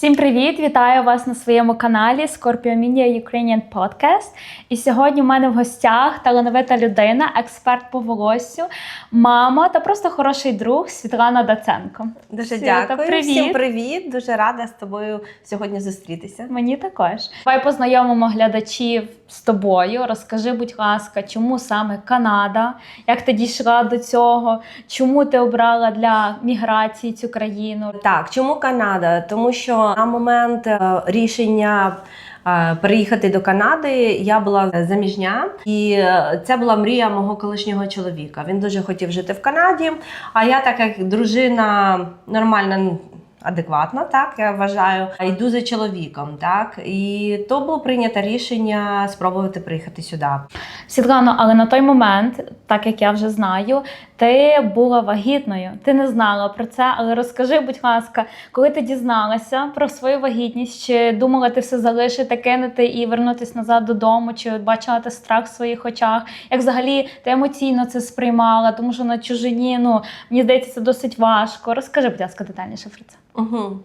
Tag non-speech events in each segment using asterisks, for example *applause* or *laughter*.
Всім привіт! Вітаю вас на своєму каналі Scorpio Media Ukrainian Podcast. І сьогодні в мене в гостях талановита людина, експерт по волосю, мама та просто хороший друг Світлана Даценко. Дуже Світа, дякую. привіт. Всім привіт. Дуже рада з тобою сьогодні зустрітися. Мені також. Давай познайомимо глядачів з тобою. Розкажи, будь ласка, чому саме Канада? Як ти дійшла до цього? Чому ти обрала для міграції цю країну? Так, чому Канада? Тому що на момент е, рішення. е, Переїхати до Канади я була заміжня, і е, це була мрія мого колишнього чоловіка. Він дуже хотів жити в Канаді. А я, так як дружина нормальна, адекватна, так я вважаю, йду за чоловіком. Так і то було прийнято рішення спробувати приїхати сюди. Світлано, але на той момент, так як я вже знаю, ти була вагітною. Ти не знала про це, але розкажи, будь ласка, коли ти дізналася про свою вагітність, чи думала ти все залишити, кинути і вернутися назад додому, чи бачила ти страх в своїх очах? Як взагалі ти емоційно це сприймала? Тому що на чужині, ну мені здається, це досить важко. Розкажи, будь ласка, детальніше про це. Угу.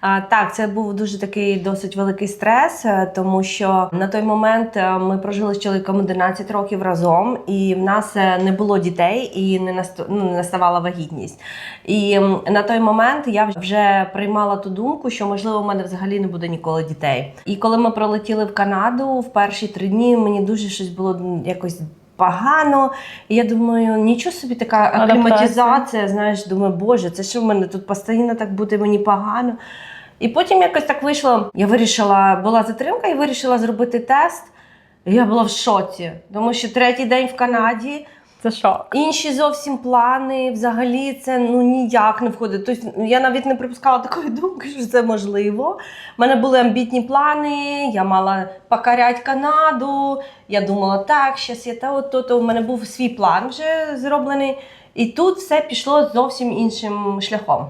А, так, це був дуже такий досить великий стрес, е, тому що на той момент е, ми прожили з чоловіком 11 років разом, і в нас е, не було дітей і не ну, не наставала вагітність. І на той момент я вже приймала ту думку, що можливо в мене взагалі не буде ніколи дітей. І коли ми пролетіли в Канаду в перші три дні, мені дуже щось було якось. Погано, і я думаю, нічого собі така акліматизація, знаєш, думаю, боже, це що в мене тут постійно так буде мені погано. І потім якось так вийшло. Я вирішила, була затримка і вирішила зробити тест. Я була в шоці, тому що третій день в Канаді, Це шок. інші зовсім плани, взагалі це ну ніяк не входить. Тобто я навіть не припускала такої думки, що це можливо. У мене були амбітні плани, я мала покоряти Канаду. Я думала, так, щас я та от то. У мене був свій план вже зроблений. І тут все пішло зовсім іншим шляхом.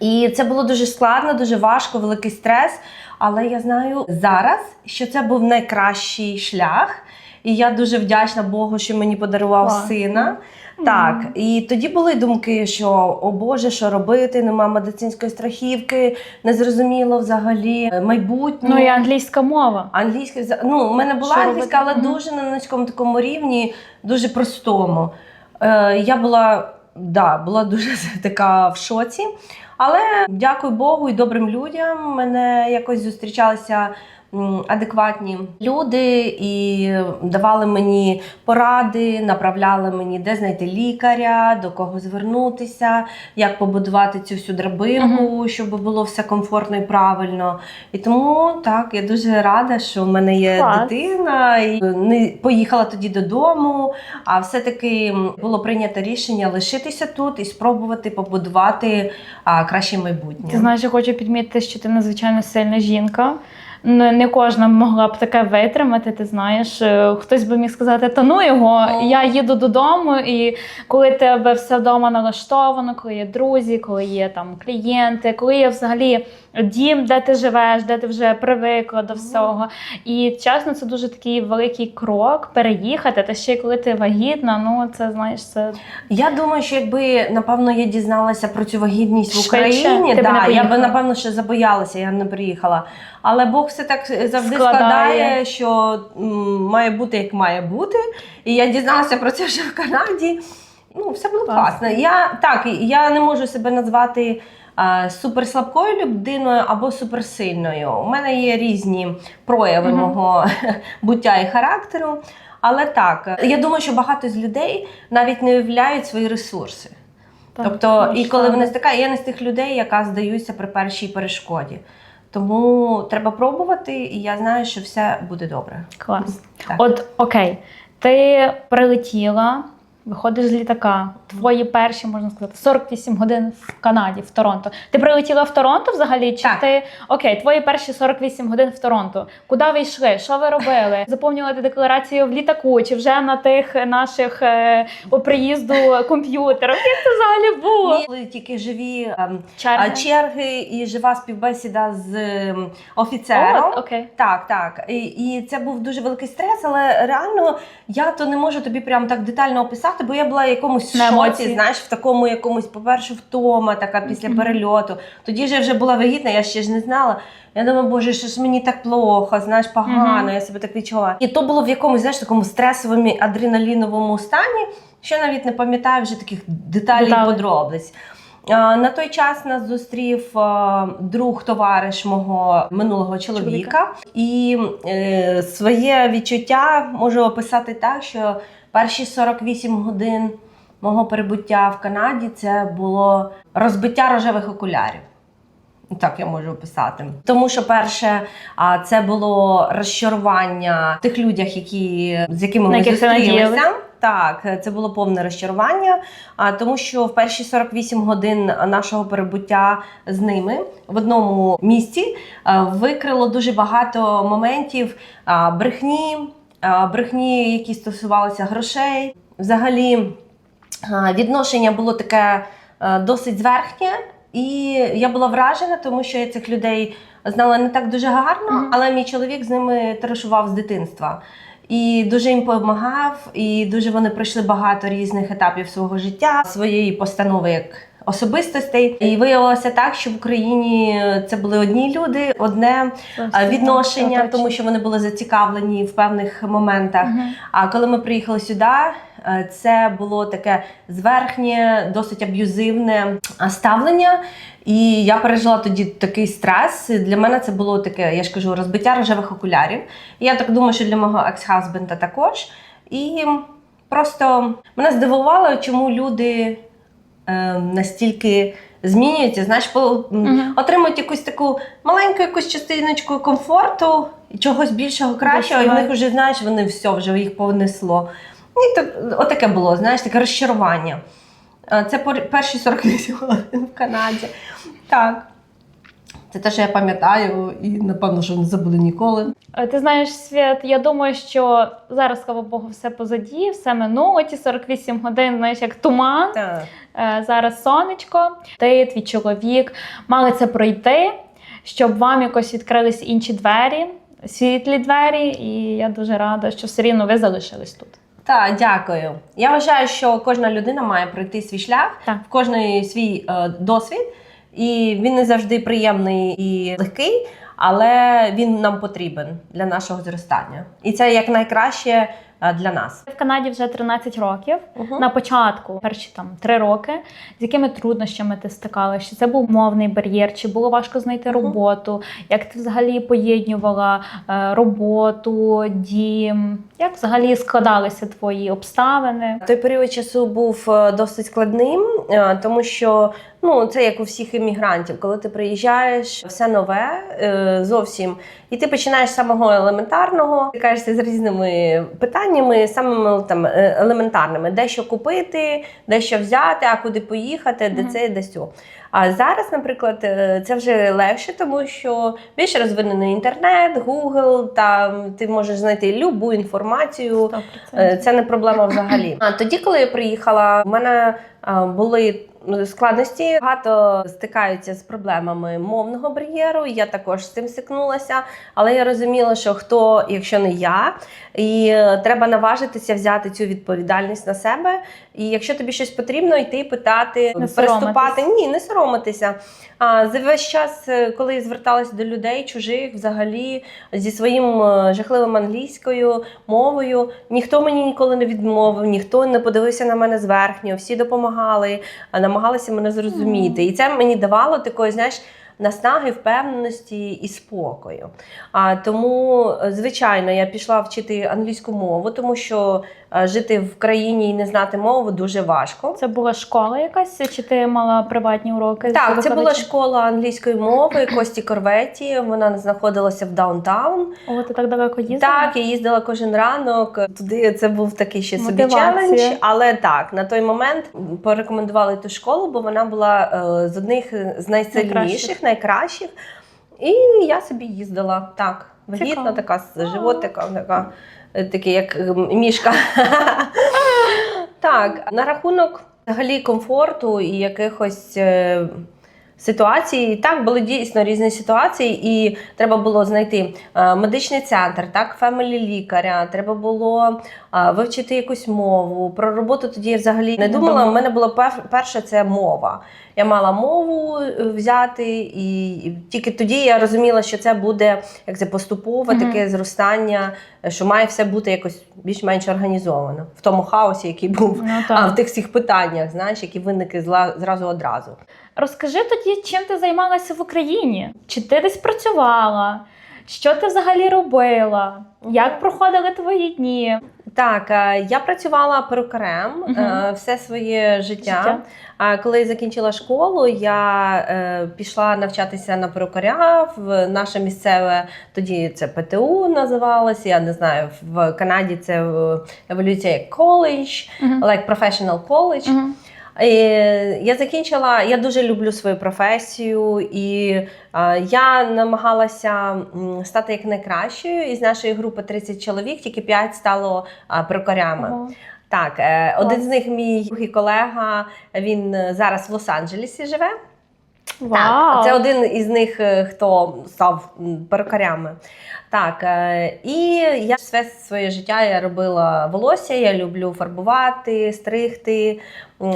І це було дуже складно, дуже важко, великий стрес. Але я знаю зараз, що це був найкращий шлях. І я дуже вдячна Богу, що мені подарував Клас. сина. Так, і тоді були думки, що о Боже, що робити, нема медицинської страхівки, незрозуміло взагалі майбутнє. Ну і англійська мова. Англійська ну, у мене була Що англійська, але робити? Мгм. дуже на низькому такому рівні, дуже простому. Е, я була, да, була дуже така в шоці. Але дякую Богу і добрим людям. Мене якось зустрічалися адекватні люди і давали мені поради, направляли мені, де знайти лікаря, до кого звернутися, як побудувати цю всю драбинку, щоб було все комфортно і правильно. І тому так, я дуже рада, що в мене є Клас. дитина. І не поїхала тоді додому. А все-таки було прийнято рішення лишитися тут і спробувати побудувати а, краще майбутнє. Ти знаєш, я хочу підмітити, що ти надзвичайно сильна жінка. Не, кожна могла б таке витримати. Ти знаєш, Е, хтось би міг сказати, та ну його, я їду додому, і коли тебе все вдома налаштовано, коли є друзі, коли є там клієнти, коли є взагалі дім, де ти живеш, де ти вже привикла до всього. І чесно, це дуже такий великий крок переїхати. Та ще й коли ти вагітна, ну це знаєш, це Я думаю, що якби напевно я дізналася про цю вагітність в Україні, да, я би напевно ще забоялася, я не приїхала. Але Бог все так завжди Складає. складає, що м, має бути як має бути. І я дізналася про це вже в Канаді. Ну, все було Класно. класно. Я так, я не можу себе назвати. а, Суперслабкою людиною або суперсильною. У мене є різні прояви Мгм. мого *laughs* буття і характеру. Але так, я думаю, що багато з людей навіть не уявляють свої ресурси. так, тобто, і коли вони стикають, я не з тих людей, яка здаюся при першій перешкоді. Тому треба пробувати, і я знаю, що все буде добре. клас. Так. От окей, ти прилетіла, виходиш з літака. Твої перші, можна сказати, 48 годин в Канаді, в Торонто. Ти прилетіла в Торонто взагалі? Чи Так. ти окей, твої перші 48 годин в Торонто? Куди ви йшли? Що ви робили? *laughs* Заповнювали декларацію в літаку, чи вже на тих наших е, по приїзду комп'ютерах? Як це взагалі було? Були тільки живі ем, Черги? черги і жива співбесіда з ем, офіцером. От, окей. Так, так. І, і це був дуже великий стрес, але реально я то не можу тобі прям так детально описати, розпочати, бо я була в якомусь На шоці, емоції. знаєш, в такому якомусь, по-перше, втома, така після перельоту. Тоді ж я вже була вагітна, я ще ж не знала. Я думаю, боже, що ж мені так плохо, знаєш, погано, Мгм. я себе так відчувала. І то було в якомусь, знаєш, такому стресовому адреналіновому стані, що я навіть не пам'ятаю вже таких деталей і Деталей. подробиць. А, На той час нас зустрів а, друг, товариш мого минулого чоловіка, і е, своє відчуття можу описати так, що перші 48 годин мого перебуття в Канаді це було розбиття рожевих окулярів. Так я можу описати. Тому що перше, це було розчарування в тих людях, які, з якими ми зустрілися. Так, це було повне розчарування. Тому, що в перші 48 годин нашого перебуття з ними в одному місці викрило дуже багато моментів брехні, брехні, які стосувалися грошей. Взагалі, відношення було таке досить зверхнє, і я була вражена, тому що я цих людей знала не так дуже гарно, але мій чоловік з ними товаришував з дитинства. І дуже їм допомагав, і дуже вони пройшли багато різних етапів свого життя, своєї постанови як особистостей. І виявилося так, що в Україні це були одні люди, одне е, відношення, тому що вони були зацікавлені в певних моментах. А коли ми приїхали сюди, е, це було таке зверхнє, досить аб'юзивне ставлення. І я пережила тоді такий стрес. Для мене це було таке, я ж кажу, розбиття рожевих окулярів. І я так думаю, що для мого екс-хазбенда також. І просто мене здивувало, чому люди е, настільки змінюються, знаєш, отримують якусь таку маленьку якусь частиночку комфорту, чогось більшого кращого, і в них вже, знаєш, вони все вже їх повнесло. І то, отаке було, знаєш, таке розчарування. Е, Це перші 48 *laughs* годин в Канаді. Так. Це те, що я пам'ятаю, і напевно, що не забуду ніколи. Е, Ти знаєш, Свят, я думаю, що зараз, слава Богу, все позаді, все минуло. Ті 48 годин, знаєш, як туман. Так. Е, Зараз сонечко, ти, твій чоловік мали це пройти, щоб вам якось відкрились інші двері, світлі двері. І я дуже рада, що все рівно ви залишились тут. Так, дякую. Я вважаю, що кожна людина має пройти свій шлях, Так. в кожної свій е, досвід, і він не завжди приємний і легкий, але він нам потрібен для нашого зростання. І це як найкраще е, для нас. В Канаді вже 13 років. Мгм. На початку, перші там три роки, з якими труднощами ти стикалася? Чи це був мовний бар'єр, чи було важко знайти Мгм. роботу? Як ти взагалі поєднувала е, роботу, дім? Як взагалі складалися твої обставини? Той період часу був е, досить складним, тому що ну це як у всіх іммігрантів, коли ти приїжджаєш, все нове е, зовсім, і ти починаєш з самого елементарного, стикаєшся з різними питаннями, самими там е, елементарними, де що купити, де що взяти, а куди поїхати, де це, де сьо. А зараз, наприклад, е, це вже легше, тому що більш розвинений інтернет, Google, там ти можеш знайти любу інформацію. 100%. Е, Це не проблема взагалі. А тоді, коли я приїхала, у мене були складності. Багато стикаються з проблемами мовного бар'єру. Я також з цим стикнулася. Але я розуміла, що хто, якщо не я, і треба наважитися взяти цю відповідальність на себе. І якщо тобі щось потрібно, йти питати, Не приступати. соромитись. Ні, не соромитися. А за весь час, е, коли я зверталася до людей чужих, взагалі зі своїм е, жахливим англійською мовою, ніхто мені ніколи не відмовив, ніхто не подивився на мене зверхньо, всі допомагали, намагалися мене зрозуміти. І це мені давало такої, знаєш. Наснаги, впевненості і спокою. А тому, е, звичайно, я пішла вчити англійську мову, тому що е, жити в країні і не знати мову дуже важко. Це була школа якась, чи ти мала приватні уроки? Так, це була школа англійської мови *clears throat* Кості Корветі. Вона знаходилася в даунтаун. О, ти так далеко їздила? Так, я їздила кожен ранок. Туди це був такий ще собі Мотивація. челендж. Але так, на той момент порекомендували ту школу, бо вона була е, з одних з найсильніших, Найкращих. І я собі їздила так. Вагітна, така з животиком, така, е, такий, як е, мішка. *laughs* так, на рахунок взагалі комфорту і якихось. Ситуації так були дійсно різні ситуації, і треба було знайти е, медичний центр, так, фемелі лікаря. Треба було е, вивчити якусь мову. Про роботу тоді я взагалі не думала. У мене було пер- перше це мова. Я мала мову е, взяти, і тільки тоді я розуміла, що це буде як це поступове таке зростання, що має все бути якось більш-менш організовано в тому хаосі, який був. Ну, А в тих всіх питаннях, знаєш, які виникли зла- зразу одразу. Розкажи тоді, чим ти займалася в Україні? Чи ти десь працювала? Що ти взагалі робила? Як проходили твої дні? Так, е, я працювала перукарем е, все своє життя. Життя. Коли закінчила школу, я е, пішла навчатися на перукаря в наше місцеве, тоді це ПТУ називалося. Я не знаю, в Канаді це еволюція як коледж, like professional college. Мгм. Я закінчила, я дуже люблю свою професію, і я намагалася стати як найкращою. Із нашої групи 30 чоловік, тільки 5 стало е, перукарями. Так, е, один з них мій другий колега. Він зараз в Лос-Анджелесі живе. Вау. Так, це один із них, е, хто став перукарями. Так, е, і я все своє життя я робила волосся, я люблю фарбувати, стригти.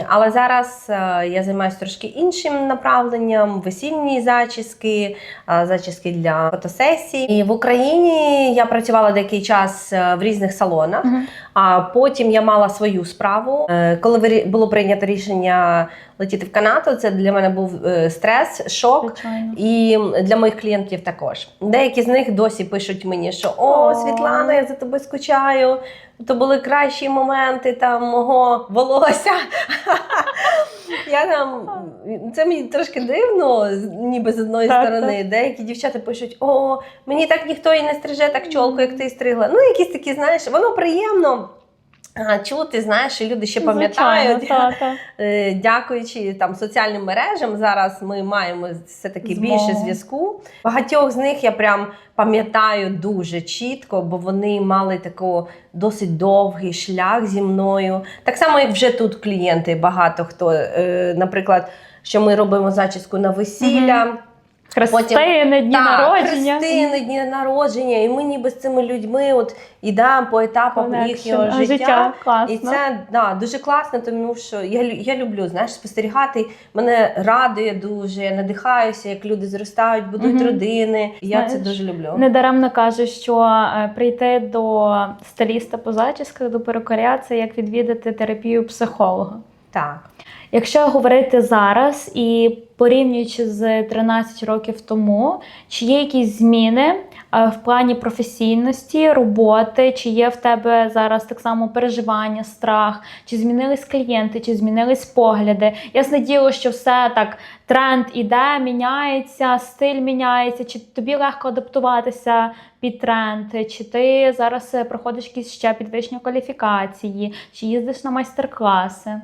Але зараз е, я займаюся трошки іншим направленням: весільні зачіски, е, зачіски для фотосесій. І в Україні я працювала деякий час е, в різних салонах. Мгм. А потім я мала свою справу. Коли було прийнято рішення летіти в Канаду, це для мене був стрес, шок. Звичайно. І для моїх клієнтів також. Деякі з них досі пишуть мені, що О. Світлана, я за тобою скучаю. То були кращі моменти там мого волосся. Я там це мені трошки дивно, ніби з одної Так, сторони. Деякі дівчата пишуть: о, мені так ніхто і не стриже так чолку, як ти стригла. Ну, якісь такі, знаєш, воно приємно. Чути, знаєш, і люди ще пам'ятають. Та, та. *laughs* Е, Дякуючи там соціальним мережам, зараз ми маємо все таки Змогу. більше зв'язку. Багатьох з них я прям пам'ятаю дуже чітко, бо вони мали тако досить довгий шлях зі мною. Так само, як вже тут клієнти, багато хто, е, наприклад, що ми робимо зачіску на весілля. Хрестини, дні Так, народження. Хрестини, дні народження, і ми ніби з цими людьми от ідемо по етапах Connection. їхнього А, життя. класно. І це да, дуже класно, тому що я, я люблю знаєш, спостерігати. Мене радує дуже, я надихаюся, як люди зростають, будують Мгм. родини. І я це дуже люблю. Недаремно кажуть, що е, прийти до стиліста по зачісках, до перукаря це як відвідати терапію психолога. Так. Якщо говорити зараз і порівнюючи з 13 років тому, чи є якісь зміни е, в плані професійності, роботи, чи є в тебе зараз так само переживання, страх, чи змінились клієнти, чи змінились погляди? Ясне діло, що все так тренд іде, міняється, стиль міняється, чи тобі легко адаптуватися під тренд, чи ти зараз е, проходиш якісь ще підвищення кваліфікації, чи їздиш на майстер-класи?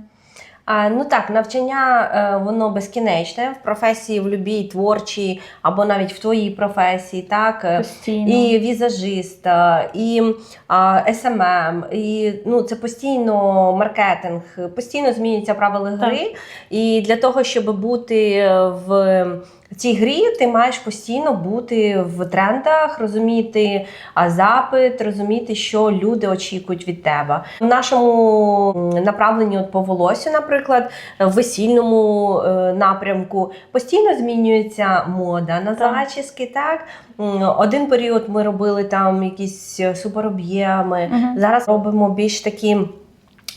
Ну так, навчання е, воно безкінечне в професії, в любій творчій, або навіть в твоїй професії, так. е, Постійно. І візажист, і СММ, і ну це постійно маркетинг, постійно змінюються правила гри. І для того, щоб бути в цій грі, ти маєш постійно бути в трендах, розуміти запит, розуміти, що люди очікують від тебе. В нашому направленні от по волосю, наприклад, в весільному е, напрямку постійно змінюється мода на зачіски. Так один період ми робили там якісь е, супероб'єми. Мгм. Зараз робимо більш такі.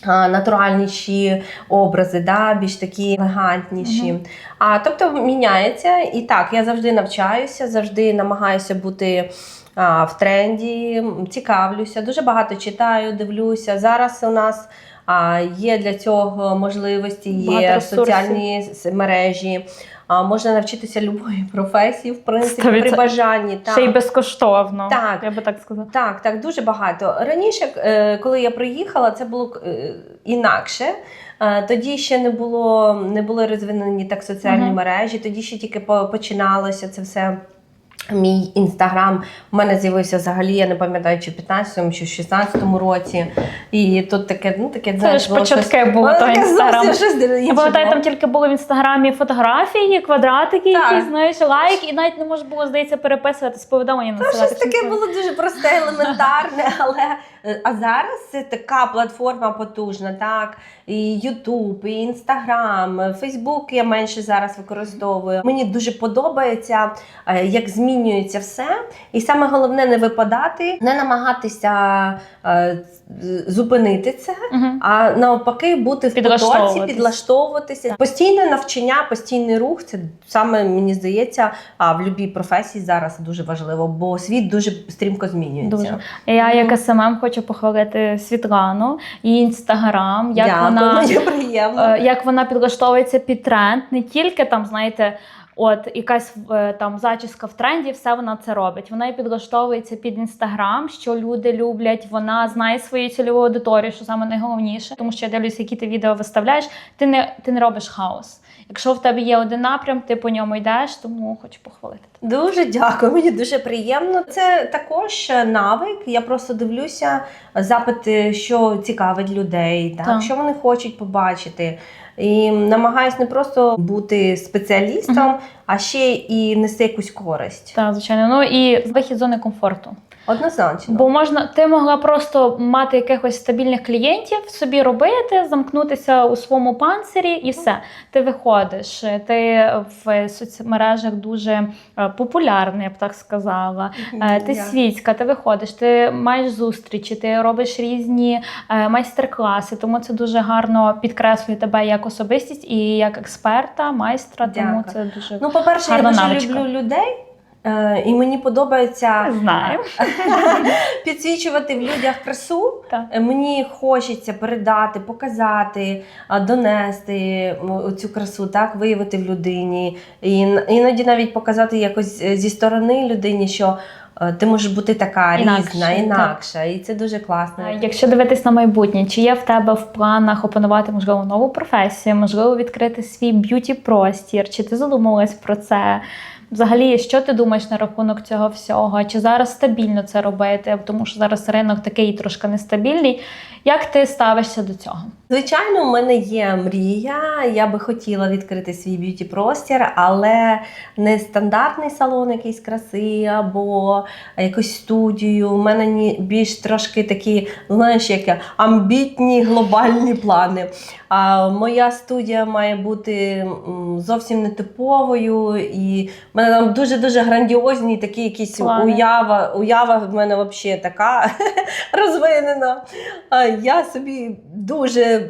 Натуральніші образи, да, більш такі елегантніші. Мгм. А тобто міняється. І так, я завжди навчаюся, завжди намагаюся бути а, в тренді, цікавлюся, дуже багато читаю, дивлюся. Зараз у нас а, є для цього можливості, є багато соціальні ресурсів. мережі. А, можна навчитися любої *laughs* професії, в принципі, Сто при бажанні. Так. Ще й безкоштовно. Так. Я би так сказала. Так, так, дуже багато. Раніше, е, коли я приїхала, це було е, інакше. Е, Тоді ще не було, не були розвинені так соціальні Мгм. мережі, тоді ще тільки по- починалося це все. Мій інстаграм у мене з'явився взагалі, я не пам'ятаю, чи в 15-му, чи в 16-му році. І тут таке, ну таке Це ж щось- було щось інше Я пам'ятаю, там тільки були в інстаграмі фотографії, квадратики, Так. якісь, знаєш, лайк, і навіть не можна було, здається, переписуватись повідомлення насилати. щось таке було дуже просте, елементарне, *laughs* але е, а зараз це така платформа потужна, так. І Ютуб, і Інстаграм, Фейсбук я менше зараз використовую. Мені дуже подобається, е, як змінюється все. І саме головне не випадати, не намагатися е, зупинити це. Мгм. А навпаки, бути в потоці, підлаштовуватися. Постійне навчання, постійний рух це саме мені здається, а в будь-якій професії зараз дуже важливо, бо світ дуже стрімко змінюється. Дуже. Я як СММ хочу похвалити Світлану, її інстаграм, як Дякую, вона. Е, як вона підлаштовується під тренд, не тільки там, знаєте, от якась е, там зачіска в тренді, все вона це робить. Вона і підлаштовується під інстаграм, що люди люблять. Вона знає свою цільову аудиторію, що саме найголовніше, тому що я дивлюся, які ти відео виставляєш. Ти не ти не робиш хаос. Якщо в тебе є один напрям, ти по ньому йдеш, тому хочу похвалити. Дуже дякую, мені дуже приємно. Це також навик. Я просто дивлюся запити, що цікавить людей, так, Так. що вони хочуть побачити. І намагаюсь не просто бути спеціалістом, а ще і нести якусь користь. Так, звичайно. Ну і вихід з зони комфорту. Однозначно. Бо можна, ти могла просто мати якихось стабільних клієнтів, собі робити, замкнутися у своєму панцирі, і все. Ти виходиш. Ти в соцмережах дуже е, популярний, я б так сказала. Е, Ти світська, ти виходиш, ти маєш зустрічі, ти робиш різні е, майстер-класи, тому це дуже гарно підкреслює тебе як особистість і як експерта, майстра. Тому це дуже Ну, по-перше, я дуже навичка. люблю людей. Е, І мені подобається Не знаю. *laughs* підсвічувати в людях красу. Так. Е, Мені хочеться передати, показати, донести цю красу, так виявити в людині. І іноді навіть показати якось е, зі сторони людині, що е, ти можеш бути така Інакше, різна, так. інакша. І це дуже класно. Якщо дивитись на майбутнє, чи є в тебе в планах опанувати можливо нову професію, можливо, відкрити свій б'юті простір, чи ти задумалась про це? Взагалі, що ти думаєш на рахунок цього всього? Чи зараз стабільно це робити? Тому що зараз ринок такий трошки нестабільний. Як ти ставишся до цього? Звичайно, у мене є мрія. Я би хотіла відкрити свій б'юті простір, але не стандартний салон якийсь краси або якусь студію. У мене більш трошки такі, знаєш, як амбітні глобальні плани. А моя студія має бути зовсім нетиповою, і в мене там дуже дуже грандіозні такі якісь Плани. уява. Уява в мене взагалі така *laughs* розвинена. А Я собі дуже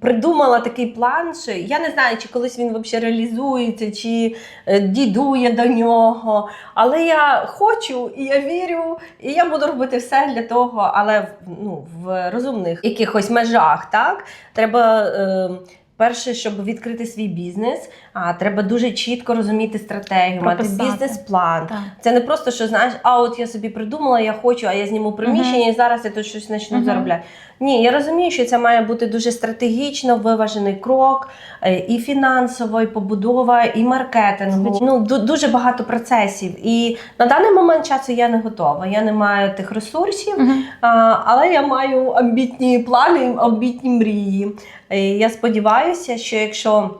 придумала такий план, що я не знаю, чи колись він взагалі реалізується, чи е, дійду я до нього. Але я хочу і я вірю, і я буду робити все для того, але в- ну, в розумних якихось межах. Так? Треба. Е, Перше, щоб відкрити свій бізнес, а треба дуже чітко розуміти стратегію, мати бізнес-план. Так. Це не просто, що знаєш, а от я собі придумала, я хочу, а я зніму приміщення і зараз я тут щось почну Мгм. заробляти. Ні, я розумію, що це має бути дуже стратегічно виважений крок, е, і фінансово, і побудова, і маркетингу. Ну дуже багато процесів. І на даний момент часу я не готова. Я не маю тих ресурсів, Мгм. а, але я маю амбітні плани, амбітні мрії. Е, Я сподіваюся, що якщо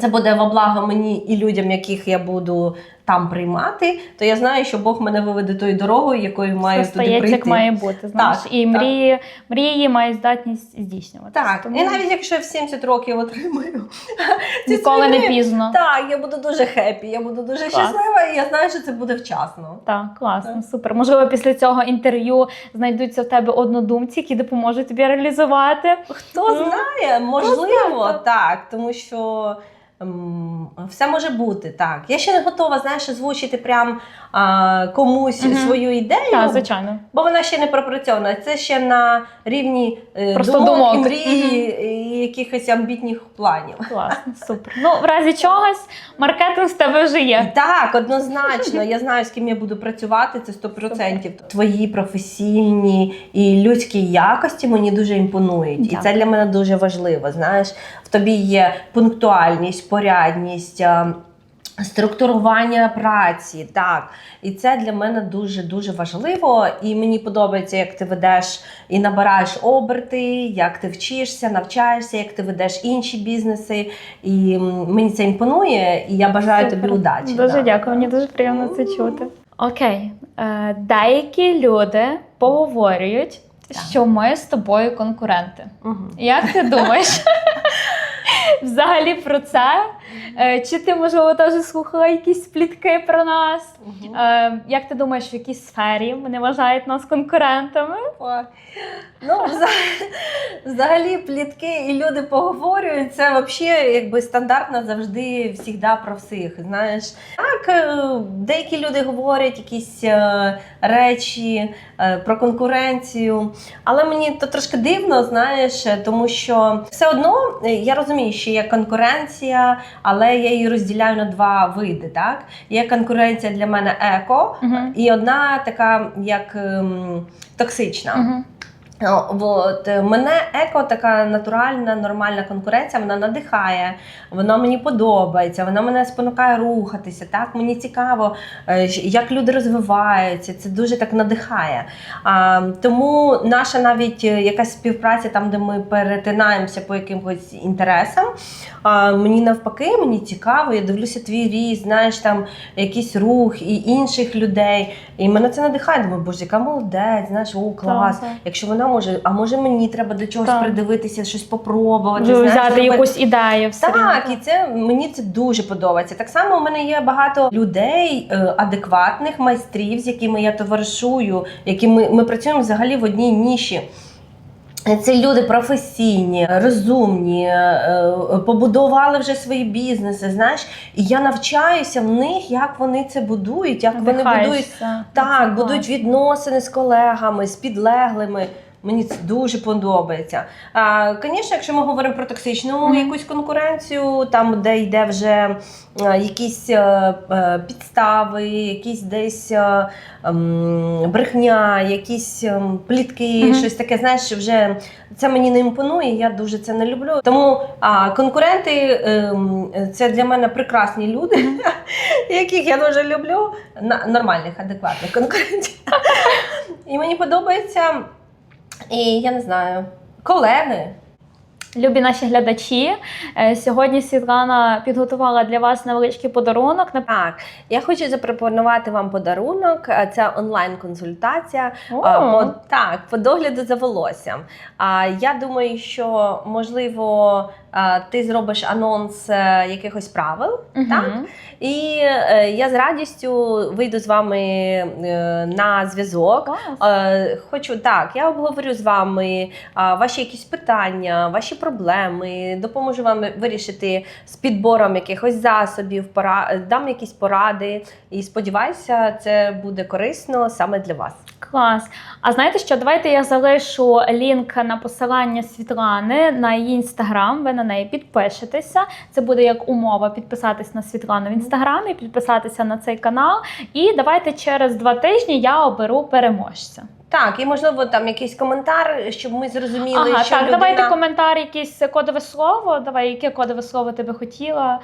це буде во благо мені і людям, яких я буду там приймати, то я знаю, що Бог мене виведе тою дорогою, якою маю Все туди стається, прийти. як має бути. Знаєш, Так, і так. мрії, мрії мають здатність здійснюватися. Так, Тому і навіть якщо я в 70 років отримаю *laughs* ніколи не пізно. Так, я буду дуже хеппі, я буду дуже щаслива, і я знаю, що це буде вчасно. Так, класно, супер. Можливо, після цього інтерв'ю знайдуться в тебе однодумці, які допоможуть тобі реалізувати. Хто знає, можливо, так, тому що. Ем, Все може бути так. Я ще не готова, знаєш, озвучити прям а, комусь угу. свою ідею, Так, звичайно. бо вона ще не пропрацьована. Це ще на рівні е, Просто думок, думок. і мрії, і якихось амбітних планів. Класно, супер. Ну, в разі чогось, маркетинг з тебе вже є. Так, однозначно. Я знаю, з ким я буду працювати, це 100%. Твої професійні і людські якості мені дуже імпонують. І це для мене дуже важливо. Знаєш, в тобі є пунктуальність, порядність. Структурування праці, так. І це для мене дуже дуже важливо. І мені подобається, як ти ведеш і набираєш оберти, як ти вчишся, навчаєшся, як ти ведеш інші бізнеси. І мені це імпонує, і я бажаю тобі удачі. Дуже да. дякую, мені дуже приємно це чути. Окей, е, деякі люди поговорюють, Так. що ми з тобою конкуренти. Мгм. Як ти думаєш? *laughs* Взагалі про це? Е, Чи ти, можливо, теж слухала якісь плітки про нас? Е, Як ти думаєш, в якій сфері вони вважають нас конкурентами? Ну, взагалі, плітки і люди поговорюють. Це взагалі якби стандартно завжди завжди про всіх. Знаєш, так е, деякі люди говорять якісь речі про конкуренцію, але мені то трошки дивно, знаєш, тому що все одно я розумію, що є конкуренція, але я її розділяю на два види. Так, є конкуренція для мене еко, Мгм. і одна така як ем, токсична. О, От е, мене еко така натуральна, нормальна конкуренція. Вона надихає, вона мені подобається, вона мене спонукає рухатися. Так мені цікаво, е, як люди розвиваються. Це дуже так надихає. А, тому наша навіть е, якась співпраця, там де ми перетинаємося по якимось інтересам. А, мені навпаки, мені цікаво. Я дивлюся твій ріст, знаєш там якийсь рух і інших людей. І мене це надихає. Думаю, боже, яка молодець, знаєш, о, клас. Так, так. Якщо вона може, а може мені треба до чогось Так. придивитися, щось попробувати. Знаєш, Взяти зробити. якусь ідею все Так, рівно. і це мені це дуже подобається. Так само у мене є багато людей, е, адекватних майстрів, з якими я товаришую, які ми, ми працюємо взагалі в одній ніші. Це люди професійні, розумні, е, побудували вже свої бізнеси. Знаєш, і я навчаюся в них, як вони це будують, як вони будують так, будуть відносини з колегами, з підлеглими. Мені це дуже подобається. А, Звісно, якщо ми говоримо про токсичну Мгм. якусь конкуренцію, там де йде вже е, якісь е, е, підстави, якісь десь ем, брехня, якісь ем, плітки, Мгм. щось таке, знаєш, що вже це мені не імпонує, я дуже це не люблю. Тому а, конкуренти ем, це для мене прекрасні люди, *laughs* яких я дуже люблю, нормальних, адекватних конкурентів. *laughs* І мені подобається, і я не знаю, колеги. Любі наші глядачі, е, сьогодні Світлана підготувала для вас невеличкий подарунок. Так, я хочу запропонувати вам подарунок. Це онлайн-консультація. По, так, по догляду за волоссям. А я думаю, що можливо ти зробиш анонс е, якихось правил. мгм. так? І е, я з радістю вийду з вами е, на зв'язок. Е, Хочу так, я обговорю з вами ваші якісь питання, ваші проблеми, допоможу вам вирішити з підбором якихось засобів, пора, дам якісь поради. І сподіваюся, це буде корисно саме для вас. Клас. А знаєте що? Давайте я залишу лінк на посилання Світлани на її інстаграм. Ви на неї підпишетеся. Це буде як умова підписатись на Світлану в інстаграмі, підписатися на цей канал. І давайте через два тижні я оберу переможця. Так, і можливо там якийсь коментар, щоб ми зрозуміли, Ага, що так, людина... давайте коментар, якесь кодове слово. Давай, яке кодове слово ти би хотіла?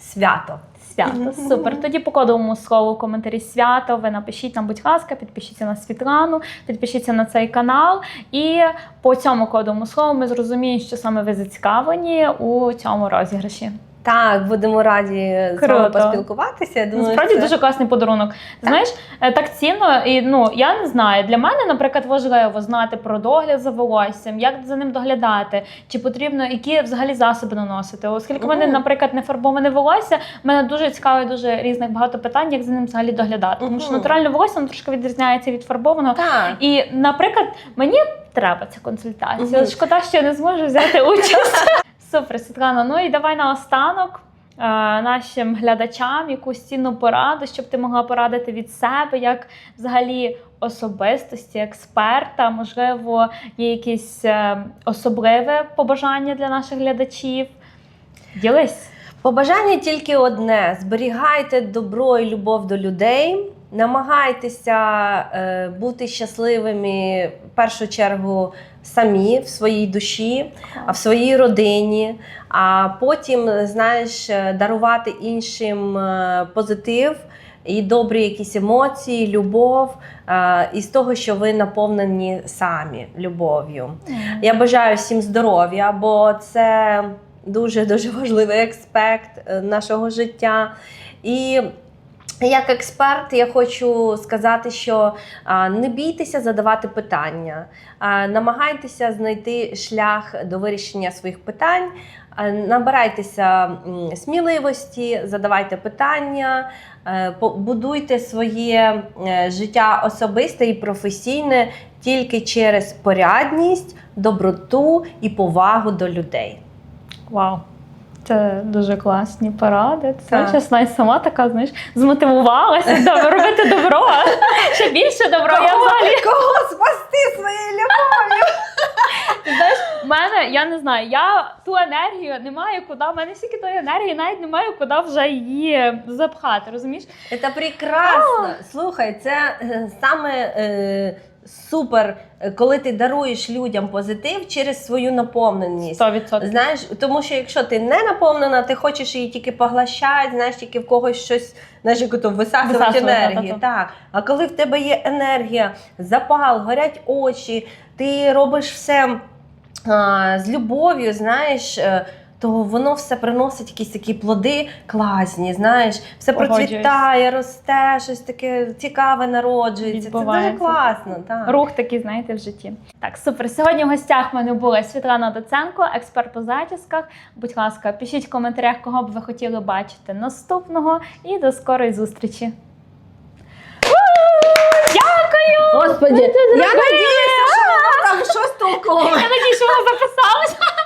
Свято. Свято. Супер. Тоді по кодовому слову в коментарі свято. Ви напишіть нам, будь ласка, підпишіться на Світлану, підпишіться на цей канал. І по цьому кодовому слову ми зрозуміємо, що саме ви зацікавлені у цьому розіграші. Так, будемо раді з вами поспілкуватися. Я думаю, Насправді це... дуже класний подарунок. Знаєш, е, так цінно, і ну я не знаю. Для мене, наприклад, важливо знати про догляд за волоссям, як за ним доглядати, чи потрібно які взагалі засоби наносити. Оскільки в мене, наприклад, не фарбоване волосся, мене дуже цікавить дуже різних багато питань, як за ним взагалі доглядати. Тому що натуральне волосся воно трошки відрізняється від фарбованого. Так. І, наприклад, мені треба ця консультація. Шкода, що я не зможу взяти *laughs* участь. Супер, Світлана. Ну і давай наостанок е, нашим глядачам якусь цінну пораду, щоб ти могла порадити від себе, як взагалі особистості, експерта. Можливо, є якесь е, особливе побажання для наших глядачів. Ділись. Побажання тільки одне: зберігайте добро і любов до людей, намагайтеся е, бути щасливими в першу чергу самі в своїй душі, в своїй родині, а потім, знаєш, дарувати іншим е, позитив. І добрі якісь емоції, любов, е, із того, що ви наповнені самі любов'ю. Я бажаю всім здоров'я, бо це дуже дуже *laughs* важливий аспект е, нашого життя. І як експерт, я хочу сказати, що не бійтеся задавати питання, намагайтеся знайти шлях до вирішення своїх питань. Набирайтеся сміливості, задавайте питання, е, будуйте своє е, життя особисте і професійне тільки через порядність, доброту і повагу до людей. Вау. Це дуже класні поради. Це чесно, сама така, знаєш, змотивувалася да, робити добро. Ще більше добро. Я взагалі Кого спасти своєю любов'ю? Знаєш, в мене я не знаю, я ту енергію не маю куди. В мене стільки тої енергії, навіть не маю куди вже її запхати. Розумієш? Це прекрасно. Слухай, це е, саме е, супер, е, коли ти даруєш людям позитив через свою наповненість. 100%. Знаєш, тому що якщо ти не наповнена, ти хочеш її тільки поглощати, знаєш, тільки в когось щось, знаєш, як ото висасувати енергію. Так. А коли в тебе є енергія, запал, горять очі, ти робиш все а, з любов'ю, знаєш то воно все приносить якісь такі плоди класні, знаєш, все процвітає, росте, щось таке цікаве народжується. Це дуже класно. Так. Рух такий, знаєте, в житті. Так, супер. Сьогодні в гостях в мене була Світлана Доценко, експерт по затісках. Будь ласка, пишіть в коментарях, кого б ви хотіли бачити наступного. І до скорої зустрічі. Дякую! Господи, я надіюся, що воно там щось толкове. Я надію, що воно записалося.